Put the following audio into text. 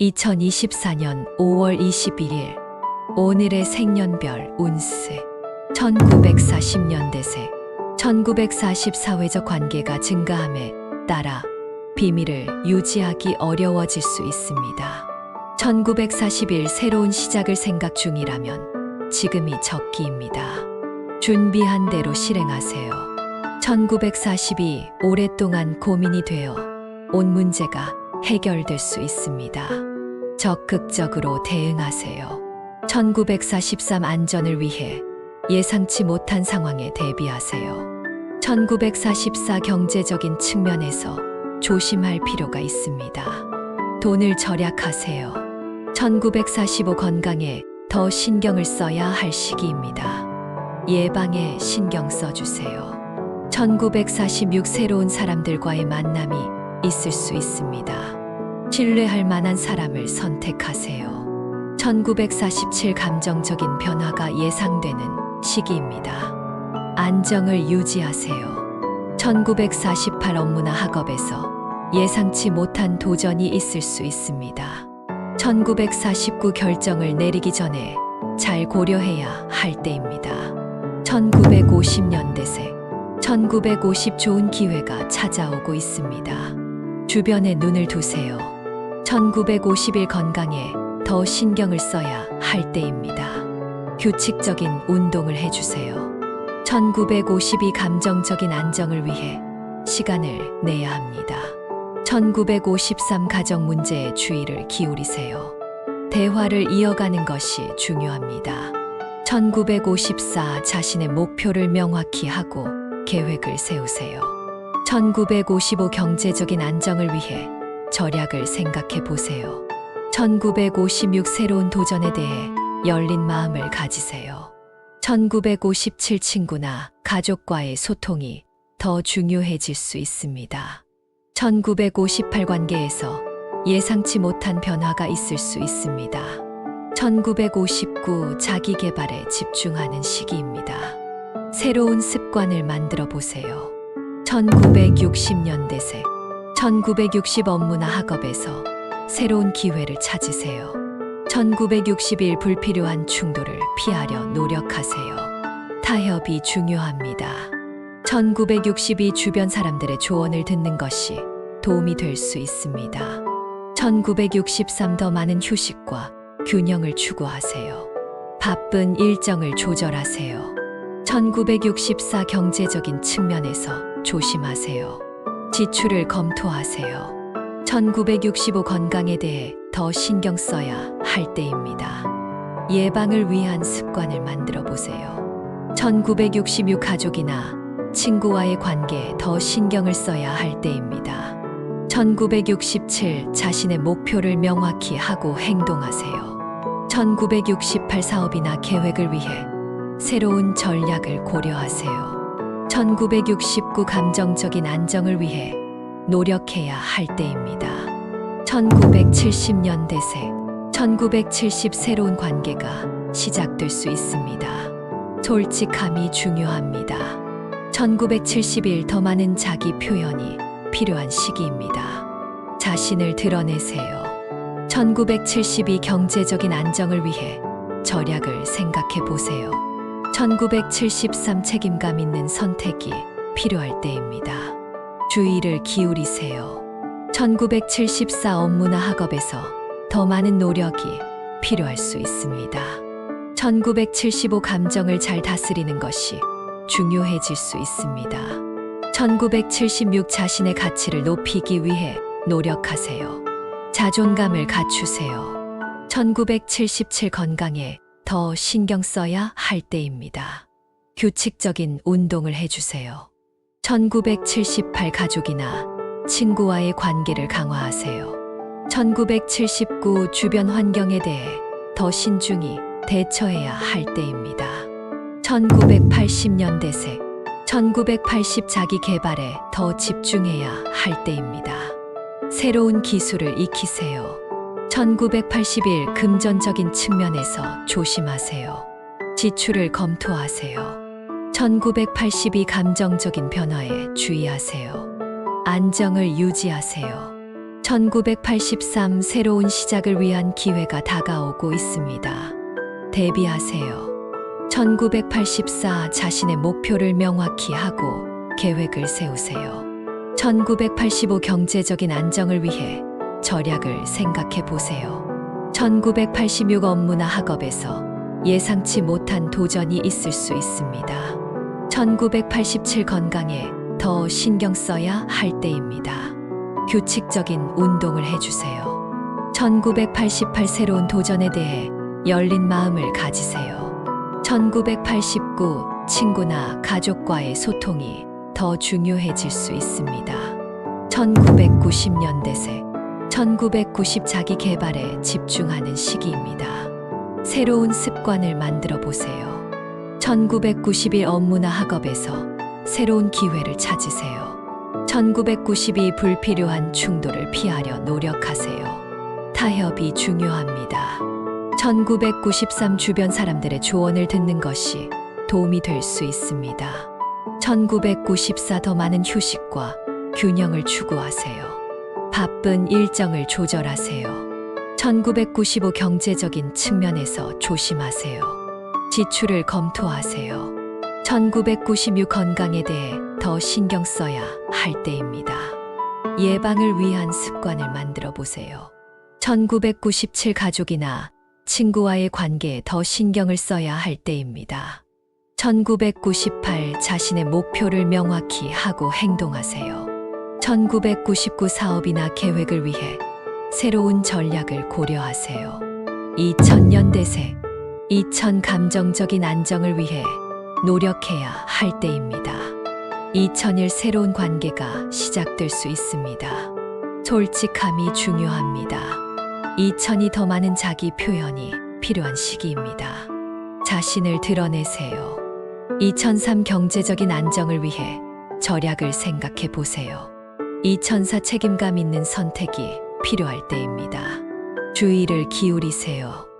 2024년 5월 21일 오늘의 생년별 운세 1940년대생 1944회적 관계가 증가함에 따라 비밀을 유지하기 어려워질 수 있습니다. 1941 새로운 시작을 생각 중이라면 지금이 적기입니다. 준비한 대로 실행하세요. 1942 오랫동안 고민이 되어 온 문제가 해결될 수 있습니다. 적극적으로 대응하세요. 1943 안전을 위해 예상치 못한 상황에 대비하세요. 1944 경제적인 측면에서 조심할 필요가 있습니다. 돈을 절약하세요. 1945 건강에 더 신경을 써야 할 시기입니다. 예방에 신경 써주세요. 1946 새로운 사람들과의 만남이 있을 수 있습니다. 신뢰할 만한 사람을 선택하세요. 1947 감정적인 변화가 예상되는 시기입니다. 안정을 유지하세요. 1948 업무나 학업에서 예상치 못한 도전이 있을 수 있습니다. 1949 결정을 내리기 전에 잘 고려해야 할 때입니다. 1950년대생 1950 좋은 기회가 찾아오고 있습니다. 주변에 눈을 두세요. 1951 건강에 더 신경을 써야 할 때입니다. 규칙적인 운동을 해주세요. 1952 감정적인 안정을 위해 시간을 내야 합니다. 1953 가정 문제에 주의를 기울이세요. 대화를 이어가는 것이 중요합니다. 1954 자신의 목표를 명확히 하고 계획을 세우세요. 1955 경제적인 안정을 위해 절약을 생각해 보세요. 1956 새로운 도전에 대해 열린 마음을 가지세요. 1957 친구나 가족과의 소통이 더 중요해질 수 있습니다. 1958 관계에서 예상치 못한 변화가 있을 수 있습니다. 1959 자기 개발에 집중하는 시기입니다. 새로운 습관을 만들어 보세요. 1960년대생 1960 업무나 학업에서 새로운 기회를 찾으세요. 1961 불필요한 충돌을 피하려 노력하세요. 타협이 중요합니다. 1962 주변 사람들의 조언을 듣는 것이 도움이 될 수 있습니다. 1963 더 많은 휴식과 균형을 추구하세요. 바쁜 일정을 조절하세요. 1964 경제적인 측면에서 조심하세요. 지출을 검토하세요. 1965 건강에 대해 더 신경 써야 할 때입니다. 예방을 위한 습관을 만들어 보세요. 1966 가족이나 친구와의 관계에 더 신경을 써야 할 때입니다. 1967 자신의 목표를 명확히 하고 행동하세요. 1968 사업이나 계획을 위해 새로운 전략을 고려하세요. 1969 감정적인 안정을 위해 노력해야 할 때입니다. 1970년대생 1970 새로운 관계가 시작될 수 있습니다. 솔직함이 중요합니다. 1971 더 많은 자기 표현이 필요한 시기입니다. 자신을 드러내세요. 1972 경제적인 안정을 위해 절약을 생각해 보세요. 1973 책임감 있는 선택이 필요할 때입니다. 주의를 기울이세요. 1974 업무나 학업에서 더 많은 노력이 필요할 수 있습니다. 1975 감정을 잘 다스리는 것이 중요해질 수 있습니다. 1976 자신의 가치를 높이기 위해 노력하세요. 자존감을 갖추세요. 1977 건강에 더 신경 써야 할 때입니다. 규칙적인 운동을 해주세요. 1978 가족이나 친구와의 관계를 강화하세요. 1979 주변 환경에 대해 더 신중히 대처해야 할 때입니다. 1980년대생 1980 자기 개발에 더 집중해야 할 때입니다. 새로운 기술을 익히세요. 1981 금전적인 측면에서 조심하세요. 지출을 검토하세요. 1982 감정적인 변화에 주의하세요. 안정을 유지하세요. 1983 새로운 시작을 위한 기회가 다가오고 있습니다. 대비하세요. 1984 자신의 목표를 명확히 하고 계획을 세우세요. 1985 경제적인 안정을 위해 절약을 생각해 보세요. 1986 업무나 학업에서 예상치 못한 도전이 있을 수 있습니다. 1987 건강에 더 신경 써야 할 때입니다. 규칙적인 운동을 해주세요. 1988 새로운 도전에 대해 열린 마음을 가지세요. 1989 친구나 가족과의 소통이 더 중요해질 수 있습니다. 1990년대 새 1990 자기 개발에 집중하는 시기입니다. 새로운 습관을 만들어 보세요. 1991 업무나 학업에서 새로운 기회를 찾으세요. 1992 불필요한 충돌을 피하려 노력하세요. 타협이 중요합니다. 1993 주변 사람들의 조언을 듣는 것이 도움이 될 수 있습니다. 1994 더 많은 휴식과 균형을 추구하세요. 바쁜 일정을 조절하세요. 1995 경제적인 측면에서 조심하세요. 지출을 검토하세요. 1996 건강에 대해 더 신경 써야 할 때입니다. 예방을 위한 습관을 만들어 보세요. 1997 가족이나 친구와의 관계에 더 신경을 써야 할 때입니다. 1998 자신의 목표를 명확히 하고 행동하세요. 1999 사업이나 계획을 위해 새로운 전략을 고려하세요. 2000년 대세 2000 감정적인 안정을 위해 노력해야 할 때입니다. 2001 새로운 관계가 시작될 수 있습니다. 솔직함이 중요합니다. 2000이 더 많은 자기 표현이 필요한 시기입니다. 자신을 드러내세요. 2003 경제적인 안정을 위해 절약을 생각해 보세요. 2004 책임감 있는 선택이 필요할 때입니다. 주의를 기울이세요.